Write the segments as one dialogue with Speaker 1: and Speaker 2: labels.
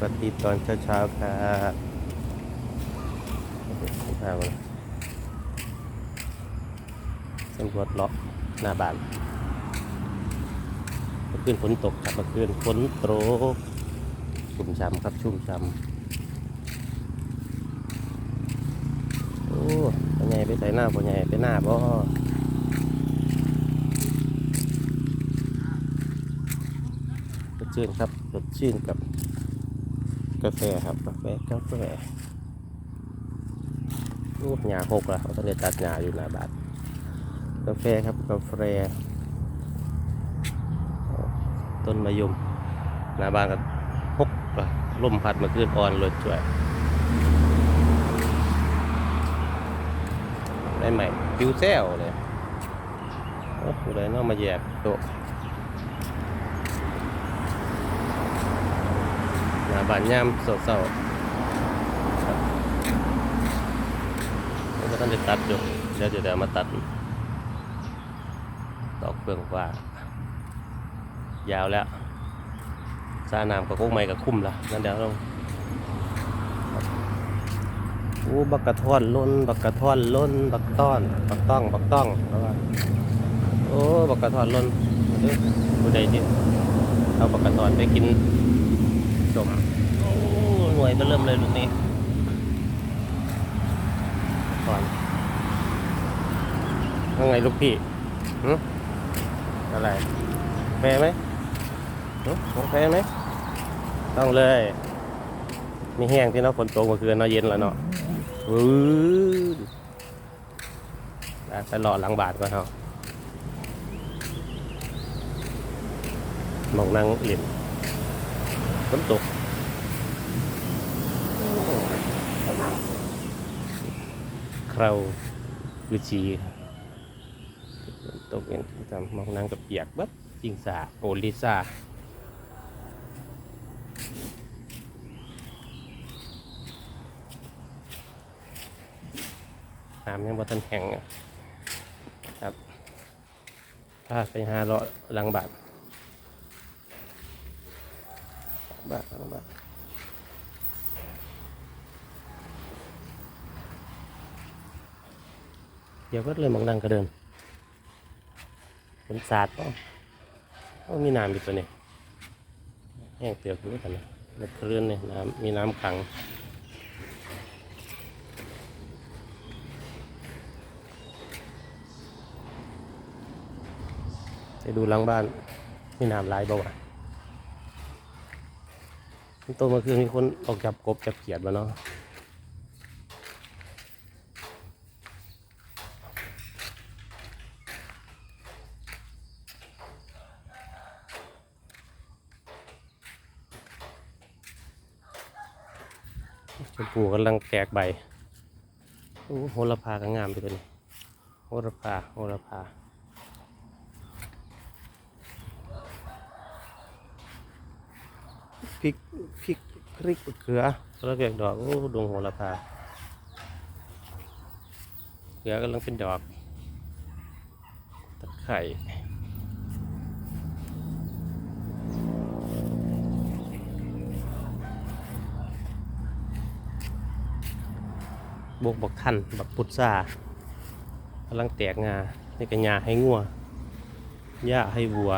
Speaker 1: สวัสดีตอนเช้าๆครับเอาละสำรวจเลาะหน้าบ้านเมื่อคืนฝนตกครับเมื่อคืนฝนตกชุ่มฉ่ำครับชุ่มฉ่ำโอ้พ่อใหญ่ไปใส่หน้าพ่อใหญ่ไปหน้าบ่สดชื่นครับสดชื่นกับาแฟครับกาแฟกาแฟโอ้หญ้าหกล้วเขาต้องได้ตัดหญ้าอยู่หน้าบานกาแฟครับกาแฟต้นมะยมหน้าบ้านก็หกละลมพัดมาขึ้นอ่อนเลยช่วยได้ใหม่ปิวแซวเลยโอ้โหเลยน้องมาแยกโตะหน้าบานย่ำเศร้าๆก็ต้องได้ตัดอยู่เดี๋ยวจะเดี๋ยวมาตัดดอกเฟื่องฟ้ายาวแล้วซาน้ำกับโคกไม้กับคุ้มละนั่นเดี๋ยวเราโอ้บักกระท่อนล้น บักกระท่อนล้น บักต้อน บักต้อง บักต้องแล้วว่าโอ้บักกระท่อนล้นเอ้ยผู้ใดที่เอาบักกระท่อนไปกินสม หน่วยก็เริ่มเลยลูกนี้ก่อนว่าไงลูกพี่อะไรแฟไหมหึของแฟไหมต้องเลย มีแห้งที่เนาะฝนตกเมื่อคืนเนาะเย็นแล้วเนาะวื้อไปรอหลังบาทก่อนเนาะมองนั่งเล่นฝนตก คราววิชีฝนตกเองจำมองนั่งกับเปียกบัดจิงสาโอลิซาน้ำยังบ่ทันแข็งครับพาไปหาเลาะหลังบาทบาทหลังบาท เดี๋ยวก็เลยมองดังกระเดินเป็นศาสตร์ป่ะมีน้ำอยู่ตัวนี้แห้งเตือกอยู่กันนะเมื่อนเนี่ยน้ำมีน้ำขังไปดูหลังบ้านมีน้ำลายบ่าวะตัวเมื่อคืนมีคนออกจับกบจับเขียดมาเนาะ มพูกำลังแตกใบโอ้โหระพาก็งามไปตัวนี้โหระพาโหระพาพริกพริกพริกเขือแล้วเรียกดอกโอ้ดวงโหระพาเขือกำลังเป็นดอกตะไคร่ บกบักทันบักพุทรากำลังแตกงานี่ก็ยาให้งัวหญ้าให้วัว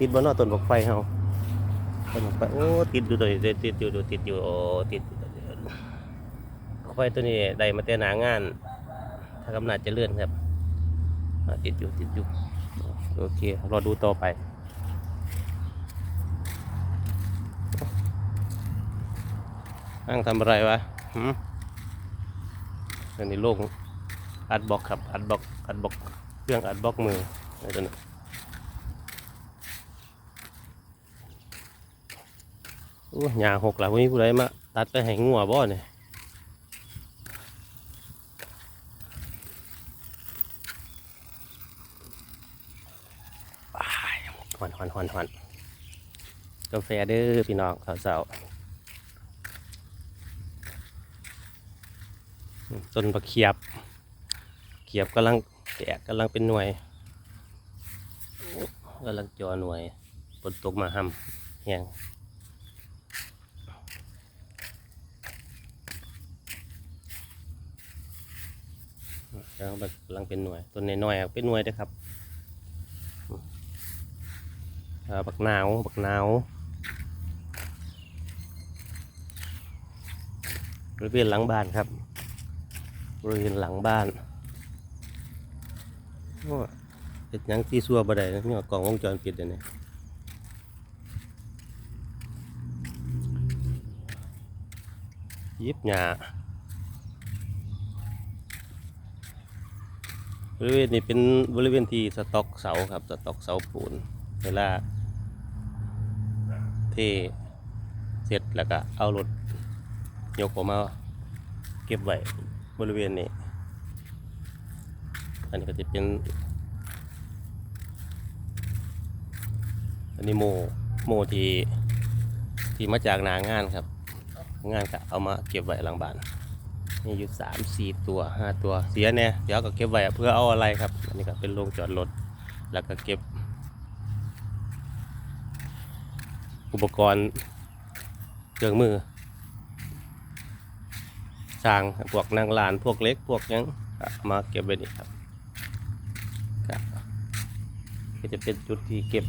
Speaker 1: ติดบนนอต้นบอกไฟเฮาต้นบกไฟโอ้ติดอยู่ตัวนี้ติดอยู่ดูติดอยู่โอ้ติดไฟตัวนี้ได้มาแต่หนางาน ถ้ากำนัดจะเลื่อนครับติดอยู่ติดอยู่โอเครอดูต่อไป นั่งทำอะไรวะหืมอันนี้โล่งอัดบล็อกครับ อัดบล็อกอัดบล็อกเครื่องอัดบล็อกมืออะไรตัวนี้โอ้ยาหกแล้วมีผู้ใดมาตัดไปให้งัวบ่เนี่ยอ้ายหอนหอนหอนหอนกาแฟเด้อพี่น้องสาวๆ ต้นบักเขียบ เขียบกำลังแตกกำลังเป็นหน่วยกำลังจอหน่วยฝนตกมาห้ำแหงกำลังกำลังเป็นหน่วยต้นน้อยๆเป็นหน่วยนะครับบักหนาวบักหนาวบริเวณหลังบ้านครับ บริเวณหลังบ้านโอ้เฮ็ดยังที่ซัวบ่ได้นะนี่ว่ากล้องวงจรปิดเดี๋ยวนี้ยิบหญ้าบริเวณนี้เป็นบริเวณที่สต็อกเสาครับสต็อกเสาปูนเวลาเทเสร็จแล้วก็เอารถยกออกมาเก็บไว้ บริเวณนี้ อันนี้ก็จะเป็น อันนี้โมโมที่ที่มาจากนางานครับ งานก็เอามาเก็บไว้หลังบ้านมีอยู่สามสี่ตัวห้าตัวเสียเนี่ยเดี๋ยวก็เก็บไว้เพื่อเอาอะไรครับ อันนี้ก็เป็นโรงจอดรถแล้วก็เก็บ อุปกรณ์เครื่องมือ สร้างพวกนางลานพวกเล็กพวกยังมาเก็บไว้นี่ครับก็จะเป็นจุดที่เก็บ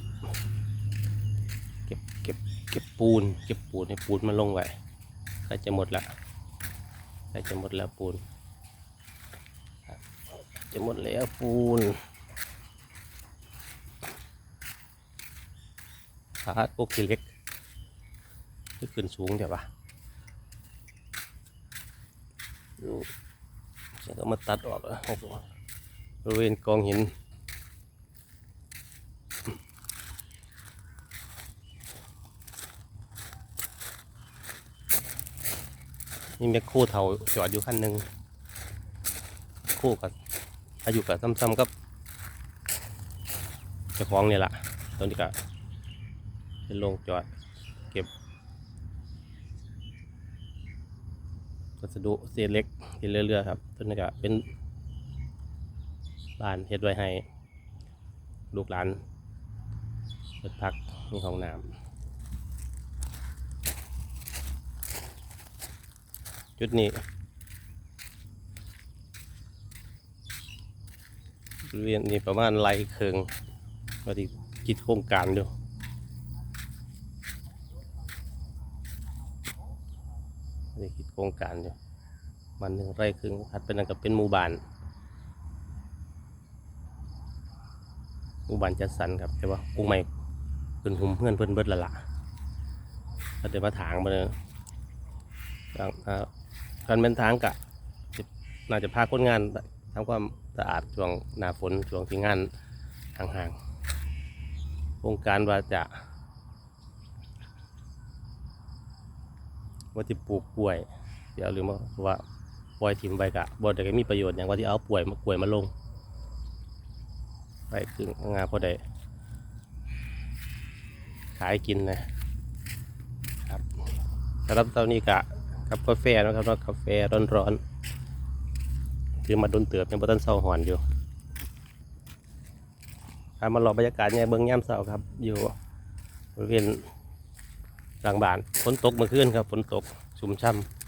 Speaker 1: เก็บเก็บเก็บปูน เก็บปูนให้ปูนมันลงไว้ก็จะหมดละใกล้จะหมดแล้วปูนจะหมดแล้วปูนขาดพวกที่เล็กที่ขึ้นสูงเดี๋ยววะ ดูฉันก็มาตัดออกแล้วบริเวณกองหินนี่แมคโครเทาจอดอยู่คันหนึ่งคู่กับอายุกับซ้ำๆกับเจ้าของเนี่ยแหละตอนนี้ก็เป็นโรงจอดเก็บ วัสดุเศษเล็กที่เรื่อยๆครับตัวนี้ก็เป็นบ้านเฮ็ดไว้ให้ ลูกหลานเปิดพักมีห้องน้ำจุดนี้บริเวณนี้ประมาณไรเคืองว่าที่คิดโครงการอยู่ว่าที่คิด โครงการอยู่มันหนึ่งไร่ครึ่งถัดไปนั่นก็เป็นหมู่บ้านหมู่บ้านจัดสรรครับแต่ว่าปลูกใหม่เพิ่นหุมเพื่อนเพิ่อนเบิดละละถ้าเดี๋ยวมาถางมาเลยอย่างการเป็นทางกะน่าจะพาคนงานทำความสะอาดช่วงหน้าฝนช่วงที่งานห่างๆโครงการว่าจะว่าจะปลูกกล้วย เดี๋ยวหรือว่าวาปล่อยถิ่มไปกะบ่ได้ก็มีประโยชน์อย่างว่าที่เอาป่วยมากล้วยมาลงไปกึ่งงานพอได้ขายกินนะครับสำหรับตอนนี้กะกับกาแฟนะครับนาะกาแฟร้อนๆคือมาโดนเตือบยังบ่ทันเศร้าหอนอยู่พามาหลอบรรยากาศเนี่ยเบิ้งย่ำเศร้าครับ อยู่บริเวณหลังบ้านฝนตกเมื่อคืนครับฝนตกชุ่มช่ำ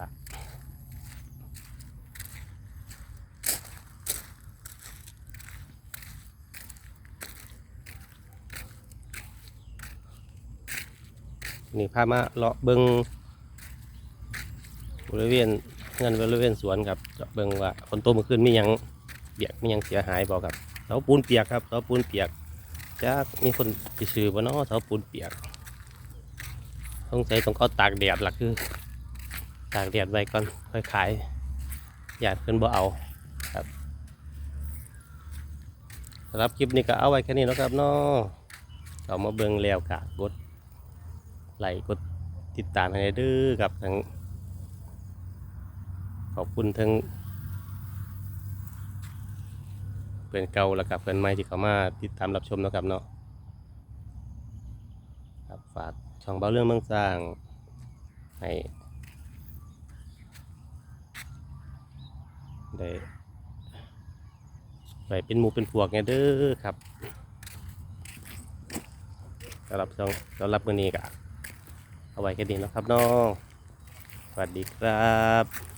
Speaker 1: ครับนี่พามาเลาะเบิ้งบริเวณเงินบริเวณสวนครับเบิงว่าฝนตกเมื่อคืนมีหยังเปียกไมีหยังเสียหายบ่ครับเสาปูนเปียกครับเสาปูนเปียกจะมีคนไปซื้อบ่เนาะเสาปูนเปียกสงสัยต้องเอาตากแดดหลักคือ ตากแดดไว้ก่อนค่อยขายอยากขึ้นบ่เอาครับสำหรับคลิปนี้ก็เอาไว้แค่นี้นะครับเนาะเอามาเบิ่งแล้วกะกดไลค์กดติดตามให้ได้เด้อครับทั้งขอบคุณทั้งเพื่อนเก่าแล้วกับเพื่อนใหม่ที่เข้ามาติดตามรับชมนะครับเนาะครับฝากช่องเบาเรื่องเมืองสร้างให้ ได้ไปเป็นหมูเป็นพวกไงเด้อครับสำหรับช่องสำหรับวันนี้ก็เอาไว้แค่นี้นะครับน้องสวัสดีครับ